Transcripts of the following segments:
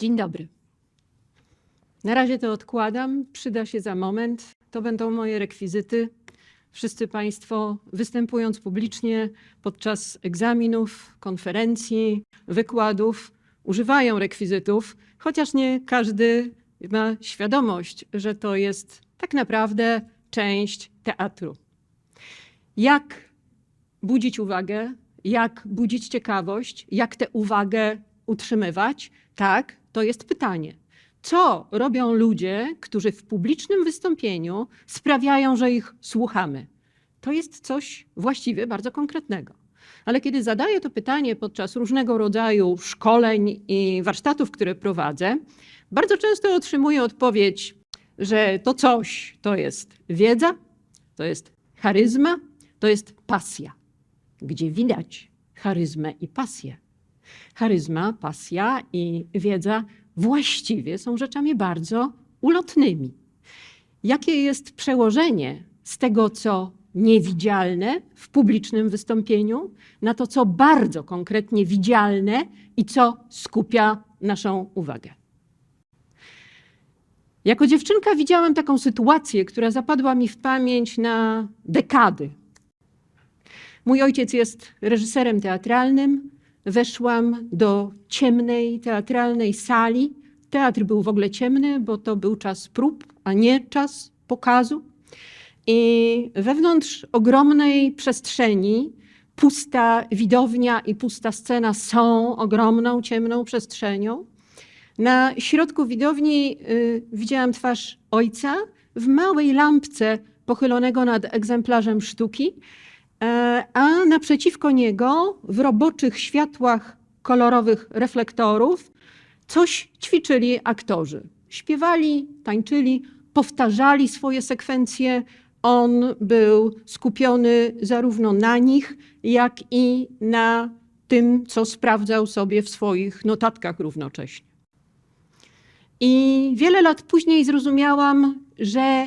Dzień dobry. Na razie to odkładam, przyda się za moment. To będą moje rekwizyty. Wszyscy Państwo, występując publicznie podczas egzaminów, konferencji, wykładów, używają rekwizytów, chociaż nie każdy ma świadomość, że to jest tak naprawdę część teatru. Jak budzić uwagę, jak budzić ciekawość, jak tę uwagę utrzymywać? Tak, to jest pytanie. Co robią ludzie, którzy w publicznym wystąpieniu sprawiają, że ich słuchamy? To jest coś właściwie bardzo konkretnego. Ale kiedy zadaję to pytanie podczas różnego rodzaju szkoleń i warsztatów, które prowadzę, bardzo często otrzymuję odpowiedź, że to coś to jest wiedza, to jest charyzma, to jest pasja. Gdzie widać charyzmę i pasję? Charyzma, pasja i wiedza właściwie są rzeczami bardzo ulotnymi. Jakie jest przełożenie z tego, co niewidzialne w publicznym wystąpieniu, na to, co bardzo konkretnie widzialne i co skupia naszą uwagę? Jako dziewczynka widziałam taką sytuację, która zapadła mi w pamięć na dekady. Mój ojciec jest reżyserem teatralnym. Weszłam do ciemnej teatralnej sali. Teatr był w ogóle ciemny, bo to był czas prób, a nie czas pokazu. I wewnątrz ogromnej przestrzeni, pusta widownia i pusta scena są ogromną, ciemną przestrzenią. Na środku widowni y, widziałam twarz ojca w małej lampce pochylonego nad egzemplarzem sztuki, a naprzeciwko niego w roboczych światłach kolorowych reflektorów coś ćwiczyli aktorzy. Śpiewali, tańczyli, powtarzali swoje sekwencje. On był skupiony zarówno na nich, jak i na tym, co sprawdzał sobie w swoich notatkach równocześnie. I wiele lat później zrozumiałam, że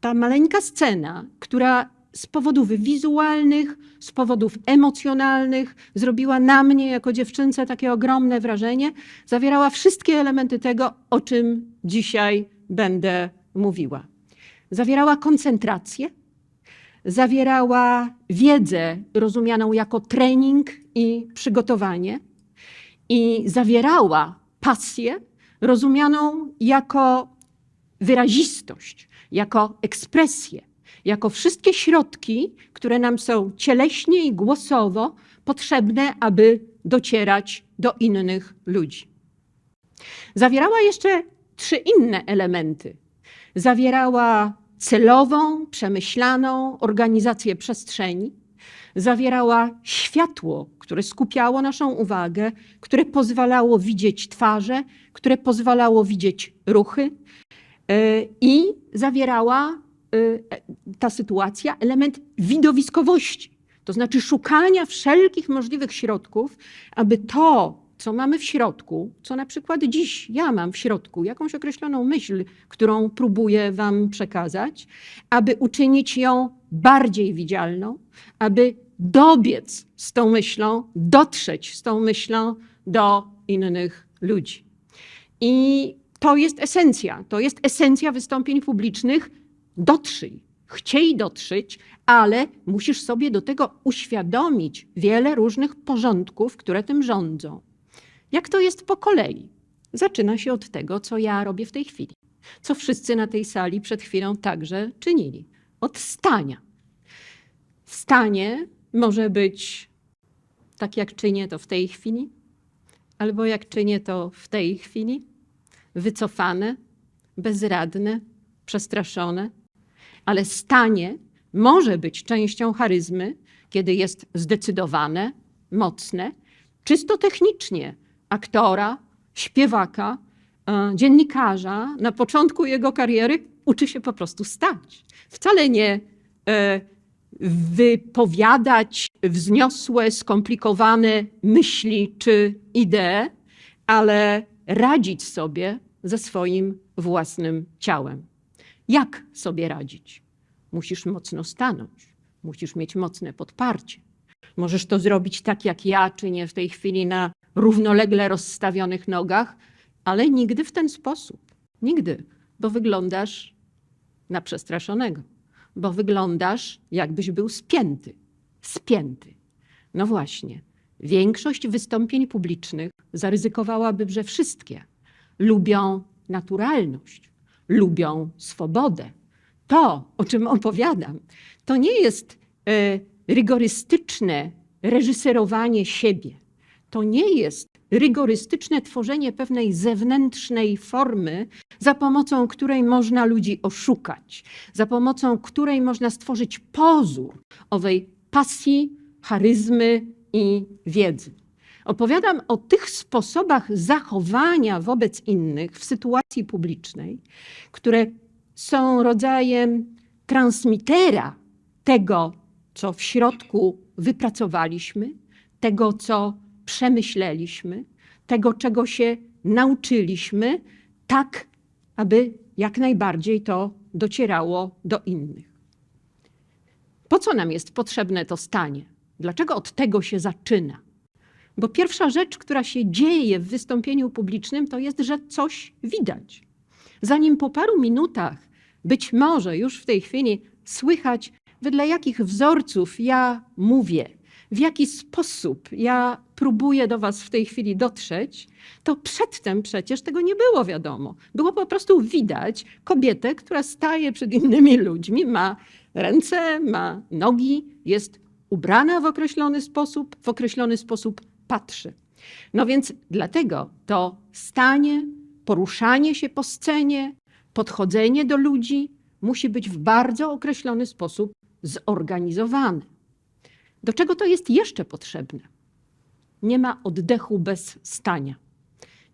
ta maleńka scena, która z powodów wizualnych, z powodów emocjonalnych zrobiła na mnie jako dziewczynce takie ogromne wrażenie, zawierała wszystkie elementy tego, o czym dzisiaj będę mówiła. Zawierała koncentrację, zawierała wiedzę rozumianą jako trening i przygotowanie, i zawierała pasję rozumianą jako wyrazistość, jako ekspresję, jako wszystkie środki, które nam są cieleśnie i głosowo potrzebne, aby docierać do innych ludzi. Zawierała jeszcze trzy inne elementy. Zawierała celową, przemyślaną organizację przestrzeni, zawierała światło, które skupiało naszą uwagę, które pozwalało widzieć twarze, które pozwalało widzieć ruchy e, i zawierała ta sytuacja element widowiskowości, to znaczy szukania wszelkich możliwych środków, aby to, co mamy w środku, co na przykład dziś ja mam w środku, jakąś określoną myśl, którą próbuję Wam przekazać, aby uczynić ją bardziej widzialną, aby dobiec z tą myślą, dotrzeć z tą myślą do innych ludzi. I to jest esencja, to jest esencja wystąpień publicznych. Dotrzyj, chciej dotrzeć, ale musisz sobie do tego uświadomić wiele różnych porządków, które tym rządzą. Jak to jest po kolei? Zaczyna się od tego, co ja robię w tej chwili, co wszyscy na tej sali przed chwilą także czynili. Od stania. Stanie może być tak, jak czynię to w tej chwili, albo jak czynię to w tej chwili, wycofane, bezradne, przestraszone, ale stanie może być częścią charyzmy, kiedy jest zdecydowane, mocne, czysto technicznie aktora, śpiewaka, e, dziennikarza na początku jego kariery uczy się po prostu stać. Wcale nie e, wypowiadać wzniosłe, skomplikowane myśli czy idee, ale radzić sobie ze swoim własnym ciałem. Jak sobie radzić? Musisz mocno stanąć, musisz mieć mocne podparcie. Możesz to zrobić tak, jak ja czynię w tej chwili na równolegle rozstawionych nogach ale nigdy w ten sposób. Nigdy, bo wyglądasz na przestraszonego, bo wyglądasz jakbyś był spięty. Spięty. No właśnie, większość wystąpień publicznych zaryzykowałaby, że wszystkie lubią naturalność, lubią swobodę. To, o czym opowiadam, to nie jest e, rygorystyczne reżyserowanie siebie. To nie jest rygorystyczne tworzenie pewnej zewnętrznej formy, za pomocą której można ludzi oszukać, za pomocą której można stworzyć pozór owej pasji, charyzmy i wiedzy. Opowiadam o tych sposobach zachowania wobec innych w sytuacji publicznej, które są rodzajem transmitera tego, co w środku wypracowaliśmy, tego, co przemyśleliśmy, tego, czego się nauczyliśmy, tak, aby jak najbardziej to docierało do innych. Po co nam jest potrzebne to stanie? Dlaczego od tego się zaczyna? Bo pierwsza rzecz, która się dzieje w wystąpieniu publicznym, to jest, że coś widać. Zanim po paru minutach, być może już w tej chwili słychać, wedle jakich wzorców ja mówię, w jaki sposób ja próbuję do Was w tej chwili dotrzeć, to przedtem przecież tego nie było wiadomo. Było po prostu widać kobietę, która staje przed innymi ludźmi, ma ręce, ma nogi, jest ubrana w określony sposób, w określony sposób patrzy. No więc dlatego to stanie, poruszanie się po scenie, podchodzenie do ludzi musi być w bardzo określony sposób zorganizowane. Do czego to jest jeszcze potrzebne? Nie ma oddechu bez stania.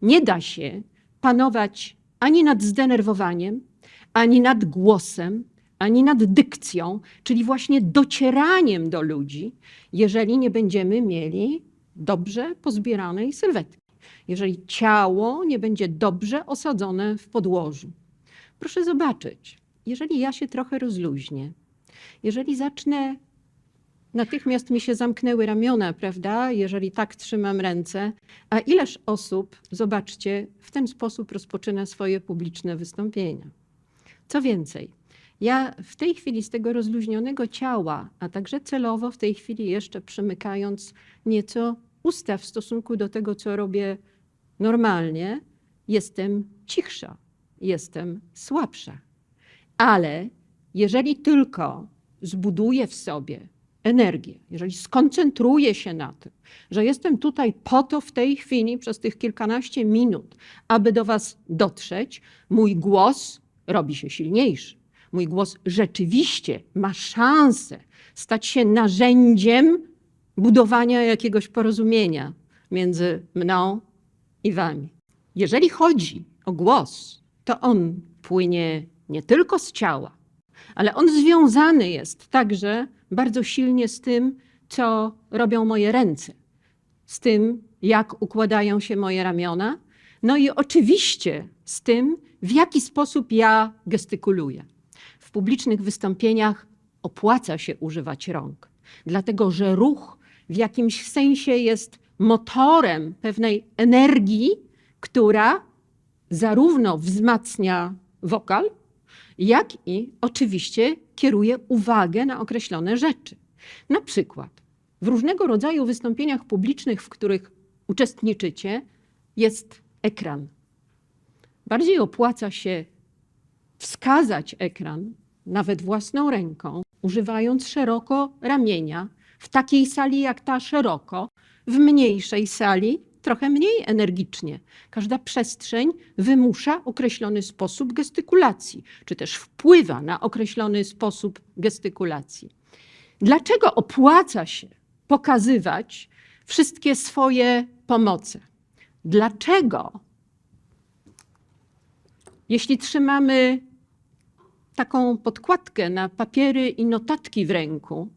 Nie da się panować ani nad zdenerwowaniem, ani nad głosem, ani nad dykcją, czyli właśnie docieraniem do ludzi, jeżeli nie będziemy mieli dobrze pozbieranej sylwetki, jeżeli ciało nie będzie dobrze osadzone w podłożu. Proszę zobaczyć, jeżeli ja się trochę rozluźnię, jeżeli zacznę Natychmiast mi się zamknęły ramiona, prawda, jeżeli tak trzymam ręce. A ileż osób, zobaczcie, w ten sposób rozpoczyna swoje publiczne wystąpienia. Co więcej, ja w tej chwili z tego rozluźnionego ciała, a także celowo w tej chwili jeszcze przymykając nieco usta w stosunku do tego, co robię normalnie, jestem cichsza, jestem słabsza. Ale jeżeli tylko zbuduję w sobie energię, jeżeli skoncentruję się na tym, że jestem tutaj po to w tej chwili, przez tych kilkanaście minut, aby do Was dotrzeć, mój głos robi się silniejszy. Mój głos rzeczywiście ma szansę stać się narzędziem budowania jakiegoś porozumienia między mną i Wami. Jeżeli chodzi o głos, to on płynie nie tylko z ciała, ale on związany jest także bardzo silnie z tym, co robią moje ręce, z tym, jak układają się moje ramiona, no i oczywiście z tym, w jaki sposób ja gestykuluję. Publicznych wystąpieniach opłaca się używać rąk, dlatego że ruch w jakimś sensie jest motorem pewnej energii, która zarówno wzmacnia wokal, jak i oczywiście kieruje uwagę na określone rzeczy. Na przykład w różnego rodzaju wystąpieniach publicznych, w których uczestniczycie, jest ekran. Bardziej opłaca się wskazać ekran, nawet własną ręką, używając szeroko ramienia, w takiej sali jak ta szeroko, w mniejszej sali trochę mniej energicznie. Każda przestrzeń wymusza określony sposób gestykulacji, czy też wpływa na określony sposób gestykulacji. Dlaczego opłaca się pokazywać wszystkie swoje pomoce? Dlaczego, jeśli trzymamy taką podkładkę na papiery i notatki w ręku,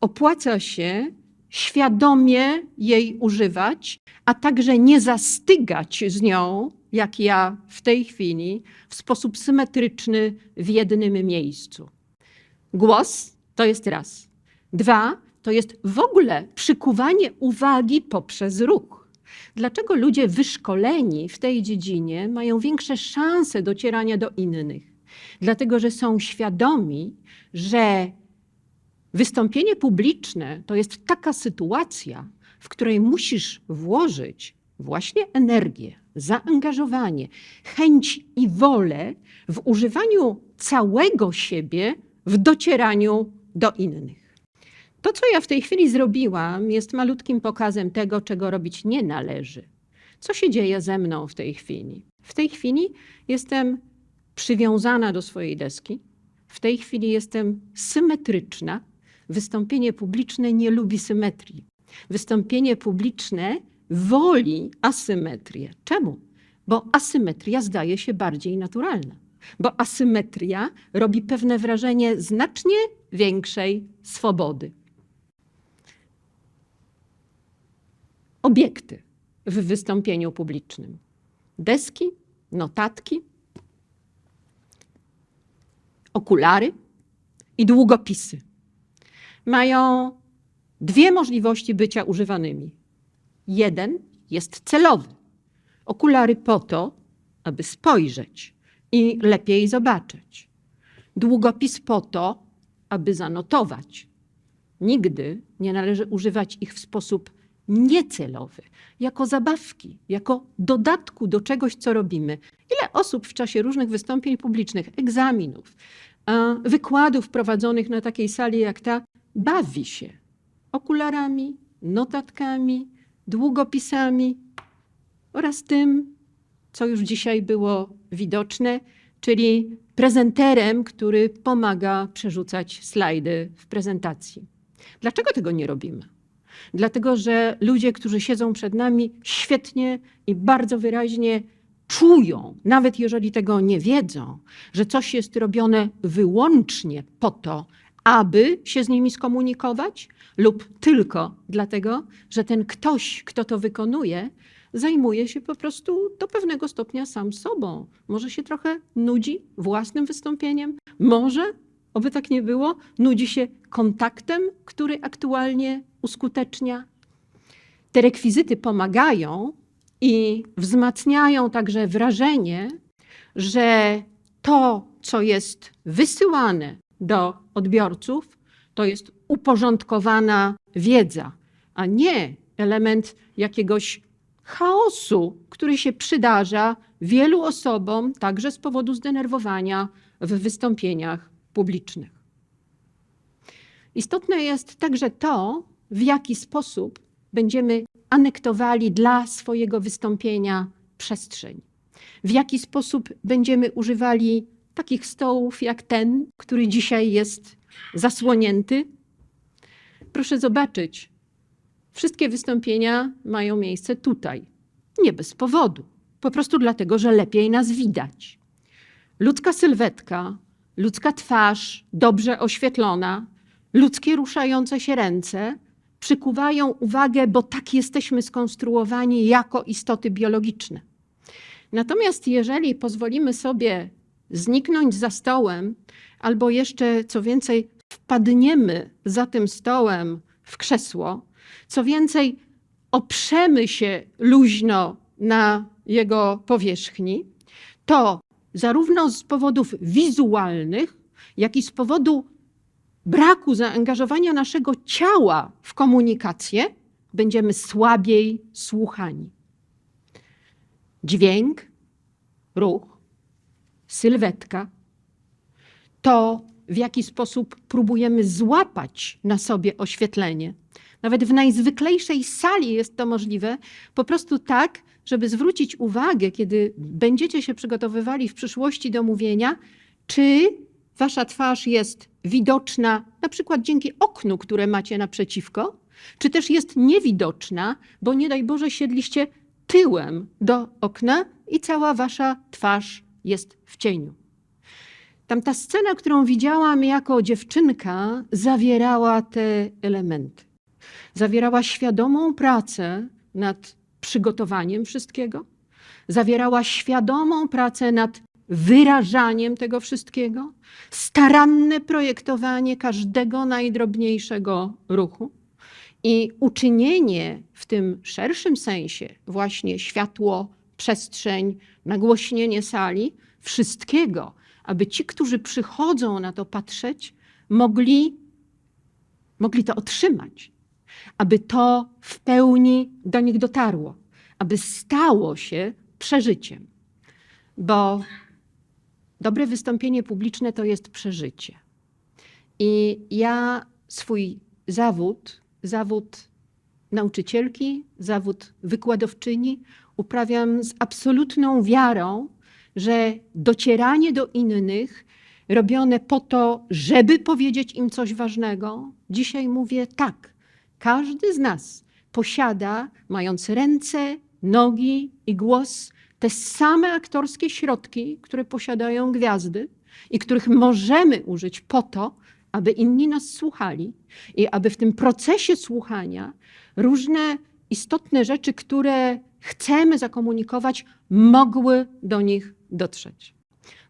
opłaca się świadomie jej używać, a także nie zastygać z nią, jak ja w tej chwili, w sposób symetryczny w jednym miejscu. Głos to jest raz. Dwa to jest w ogóle przykuwanie uwagi poprzez ruch. Dlaczego ludzie wyszkoleni w tej dziedzinie mają większe szanse docierania do innych? Dlatego, że są świadomi, że wystąpienie publiczne to jest taka sytuacja, w której musisz włożyć właśnie energię, zaangażowanie, chęć i wolę w używaniu całego siebie w docieraniu do innych. To, co ja w tej chwili zrobiłam, jest malutkim pokazem tego, czego robić nie należy. Co się dzieje ze mną w tej chwili? W tej chwili jestem przywiązana do swojej deski. W tej chwili jestem symetryczna. Wystąpienie publiczne nie lubi symetrii. Wystąpienie publiczne woli asymetrię. Czemu? Bo asymetria zdaje się bardziej naturalna. Bo asymetria robi pewne wrażenie znacznie większej swobody. Obiekty w wystąpieniu publicznym: deski, notatki, okulary i długopisy. Mają dwie możliwości bycia używanymi. Jeden jest celowy. Okulary po to, aby spojrzeć i lepiej zobaczyć. Długopis po to, aby zanotować. Nigdy nie należy używać ich w sposób niecelowy, jako zabawki, jako dodatku do czegoś, co robimy. Ile osób w czasie różnych wystąpień publicznych, egzaminów, wykładów prowadzonych na takiej sali jak ta, bawi się okularami, notatkami, długopisami oraz tym, co już dzisiaj było widoczne, czyli prezenterem, który pomaga przerzucać slajdy w prezentacji. Dlaczego tego nie robimy? Dlatego, że ludzie, którzy siedzą przed nami, świetnie i bardzo wyraźnie czują, nawet jeżeli tego nie wiedzą, że coś jest robione wyłącznie po to, aby się z nimi skomunikować, lub tylko dlatego, że ten ktoś, kto to wykonuje, zajmuje się po prostu do pewnego stopnia sam sobą. Może się trochę nudzi własnym wystąpieniem, może, oby tak nie było, nudzi się kontaktem, który aktualnie uskutecznia. Te rekwizyty pomagają i wzmacniają także wrażenie, że to, co jest wysyłane do odbiorców, to jest uporządkowana wiedza, a nie element jakiegoś chaosu, który się przydarza wielu osobom, także z powodu zdenerwowania w wystąpieniach publicznych. Istotne jest także to, w jaki sposób będziemy anektowali dla swojego wystąpienia przestrzeń. W jaki sposób będziemy używali takich stołów jak ten, który dzisiaj jest zasłonięty. Proszę zobaczyć, wszystkie wystąpienia mają miejsce tutaj. Nie bez powodu, po prostu dlatego, że lepiej nas widać. Ludzka sylwetka, ludzka twarz, dobrze oświetlona, ludzkie ruszające się ręce przykuwają uwagę, bo tak jesteśmy skonstruowani jako istoty biologiczne. Natomiast jeżeli pozwolimy sobie zniknąć za stołem, albo jeszcze co więcej, wpadniemy za tym stołem w krzesło, co więcej, oprzemy się luźno na jego powierzchni, to zarówno z powodów wizualnych, jak i z powodu braku zaangażowania naszego ciała w komunikację, będziemy słabiej słuchani. Dźwięk, ruch, sylwetka, to w jaki sposób próbujemy złapać na sobie oświetlenie. Nawet w najzwyklejszej sali jest to możliwe, po prostu tak, żeby zwrócić uwagę, kiedy będziecie się przygotowywali w przyszłości do mówienia, czy wasza twarz jest widoczna na przykład dzięki oknu, które macie naprzeciwko, czy też jest niewidoczna, bo nie daj Boże siedliście tyłem do okna i cała wasza twarz jest w cieniu. Tamta scena, którą widziałam jako dziewczynka, zawierała te elementy. Zawierała świadomą pracę nad przygotowaniem wszystkiego, zawierała świadomą pracę nad wyrażaniem tego wszystkiego, staranne projektowanie każdego najdrobniejszego ruchu I uczynienie w tym szerszym sensie właśnie światło, przestrzeń, nagłośnienie sali, wszystkiego, aby ci, którzy przychodzą na to patrzeć, mogli, mogli to otrzymać, aby to w pełni do nich dotarło, aby stało się przeżyciem. Bo dobre wystąpienie publiczne to jest przeżycie. I ja swój zawód, zawód nauczycielki, zawód wykładowczyni uprawiam z absolutną wiarą, że docieranie do innych, robione po to, żeby powiedzieć im coś ważnego, dzisiaj mówię tak. Każdy z nas posiada, mając ręce, nogi i głos, te same aktorskie środki, które posiadają gwiazdy i których możemy użyć po to, aby inni nas słuchali i aby w tym procesie słuchania różne istotne rzeczy, które chcemy zakomunikować, mogły do nich dotrzeć.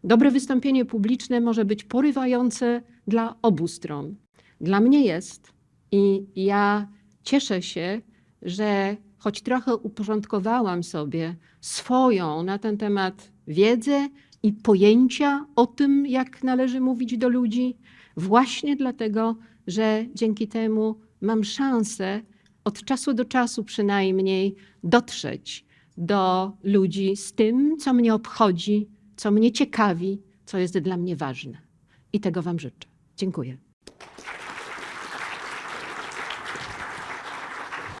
Dobre wystąpienie publiczne może być porywające dla obu stron. Dla mnie jest i ja cieszę się, że choć trochę uporządkowałam sobie swoją na ten temat wiedzę i pojęcia o tym, jak należy mówić do ludzi, właśnie dlatego, że dzięki temu mam szansę od czasu do czasu przynajmniej dotrzeć do ludzi z tym, co mnie obchodzi, co mnie ciekawi, co jest dla mnie ważne. I tego Wam życzę. Dziękuję.